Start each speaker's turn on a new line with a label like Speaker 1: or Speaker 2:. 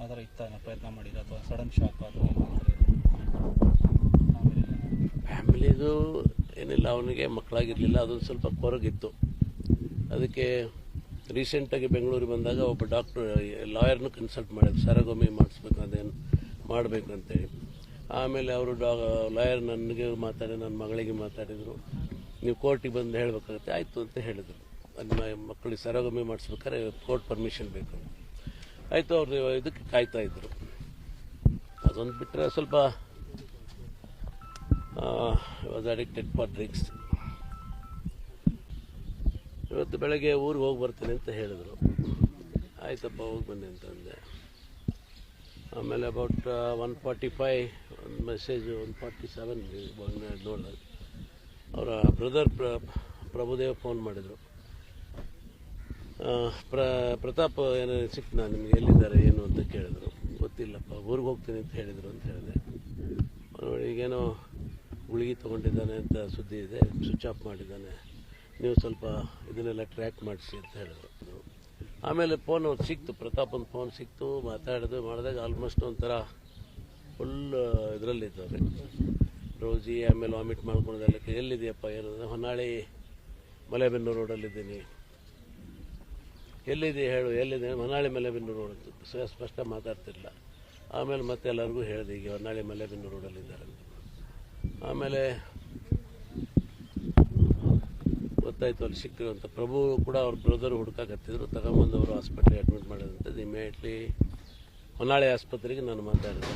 Speaker 1: ಆ ಥರ ಇತ್ತ ಪ್ರಯತ್ನ ಮಾಡಿದ್ರು ಅಥವಾ ಸಡನ್ ಶಾಕ್ ಅಥವಾ
Speaker 2: ಫ್ಯಾಮಿಲಿದು ಏನಿಲ್ಲ, ಅವನಿಗೆ ಮಕ್ಕಳಾಗಿರಲಿಲ್ಲ, ಅದೊಂದು ಸ್ವಲ್ಪ ಕೊರಗಿತ್ತು. ಅದಕ್ಕೆ ರೀಸೆಂಟಾಗಿ ಬೆಂಗಳೂರಿಗೆ ಬಂದಾಗ ಒಬ್ಬ ಡಾಕ್ಟ್ರು ಲಾಯರ್ನು ಕನ್ಸಲ್ಟ್ ಮಾಡಿದ್ರು. ಸರಗೊಮ್ಮೆ ಮಾಡಿಸ್ಬೇಕು, ಅದೇನು ಮಾಡಬೇಕು ಅಂತೇಳಿ. ಆಮೇಲೆ ಅವರು ಡಾ ಲಾಯರ್ ನನಗೆ ಮಾತಾಡಿ, ನನ್ನ ಮಗಳಿಗೆ ಮಾತಾಡಿದರು. ನೀವು ಕೋರ್ಟಿಗೆ ಬಂದು ಹೇಳಬೇಕಾಗುತ್ತೆ, ಆಯಿತು ಅಂತ ಹೇಳಿದರು. ನನ್ನ ಮಕ್ಕಳಿಗೆ ಸರಗೊಮ್ಮೆ ಮಾಡಿಸ್ಬೇಕಾದ್ರೆ ಕೋರ್ಟ್ ಪರ್ಮಿಷನ್ ಬೇಕು ಆಯಿತು, ಅವರು ಇದಕ್ಕೆ ಕಾಯ್ತಾ ಇದ್ದರು ಅದೊಂದು ಬಿಟ್ಟರೆ ಸ್ವಲ್ಪ ವಾಸ್ ಅಡಿಕ್ಟೆಡ್ ಫಾರ್ ಡ್ರಿಂಕ್ಸ್ ಇವತ್ತು ಬೆಳಗ್ಗೆ ಊರಿಗೆ ಹೋಗಿ ಬರ್ತೀನಿ ಅಂತ ಹೇಳಿದರು. ಆಯ್ತಪ್ಪ, ಹೋಗಿ ಬನ್ನಿ ಅಂತಂದೆ ಆಮೇಲೆ ಅಬೌಟ್ ಒನ್ ಫಾರ್ಟಿ ಫೈವ್ ಒಂದು ಮೆಸೇಜ್ ಒನ್ ಫಾರ್ಟಿ ಸೆವೆನ್ ನೋಡಿದಾಗ ಅವರ ಬ್ರದರ್ ಪ್ರ, ಪ್ರಭುದೇವ್ ಫೋನ್ ಮಾಡಿದರು. ಪ್ರ, ಪ್ರತಾಪ್ ಏನೋ ಸಿಕ್ತು ನಿಮಗೆ ಎಲ್ಲಿದ್ದಾರೆ, ಏನು ಅಂತ ಕೇಳಿದ್ರು. ಗೊತ್ತಿಲ್ಲಪ್ಪ, ಊರಿಗೆ ಹೋಗ್ತೀನಿ ಅಂತ ಹೇಳಿದರು ಅಂತ ಹೇಳಿದೆ. ಈಗೇನೋ ಗುಳಿಗೆ ತೊಗೊಂಡಿದ್ದಾನೆ ಅಂತ ಸುದ್ದಿ ಇದೆ ಸ್ವಿಚ್ ಆಫ್ ಮಾಡಿದ್ದಾನೆ. ನೀವು ಸ್ವಲ್ಪ ಇದನ್ನೆಲ್ಲ ಟ್ರ್ಯಾಕ್ ಮಾಡಿಸಿ ಅಂತ ಹೇಳಿದ್ರು. ಆಮೇಲೆ ಫೋನ್ ಅವ್ರು ಸಿಕ್ತು ಪ್ರತಾಪ್ ಒಂದು ಫೋನ್ ಸಿಕ್ತು, ಮಾತಾಡೋದು, ಮಾಡಿದಾಗ ಆಲ್ಮೋಸ್ಟ್ ಒಂಥರ ಫುಲ್ ಇದರಲ್ಲಿದ್ದವ್ರೆ ರೋಜಿ, ಆಮೇಲೆ ವಾಮಿಟ್ ಮಾಡ್ಕೊಳೋದೆಲ್ಲ ಎಲ್ಲಿದೆಯಪ್ಪ ಏನಂದರೆ ಹೊನ್ನಾಳಿ ಮಲೆಬೆನ್ನೂರು ರೋಡಲ್ಲಿದ್ದೀನಿ ಎಲ್ಲಿದೆ ಹೇಳು, ಎಲ್ಲಿದೆ ಹೊನ್ನಾಳಿ ಮಲೆಬೆನ್ನೂರು ರೋಡ್ ಸ್ಪಷ್ಟ ಮಾತಾಡ್ತಿರಲಿಲ್ಲ. ಆಮೇಲೆ ಮತ್ತೆ ಎಲ್ಲರಿಗೂ ಹೇಳಿದೆ ಈಗ ಹೊನ್ನಾಳಿ ಮಲೆಬೆನ್ನೂರು ರೋಡಲ್ಲಿದ್ದಾರೆ ಆಮೇಲೆ ಗೊತ್ತಾಯ್ತು ಅಲ್ಲಿ ಸಿಕ್ಕಿರು ಅಂತ ಪ್ರಭು ಕೂಡ ಅವ್ರ ಬ್ರದರ್ ಹುಡುಕಾಕತ್ತಿದ್ರು. ತಗೊಂಬಂದವರು ಅವರು ಹಾಸ್ಪಿಟ್ಲಿಗೆ ಅಡ್ಮಿಟ್ ಮಾಡಿದಂಥದ್ದು ಇಮಿಡಿಯೇಟ್ಲಿ ಹೊನ್ನಾಳಿ ಆಸ್ಪತ್ರೆಗೆ ನಾನು ಮಾತಾಡಿದೆ.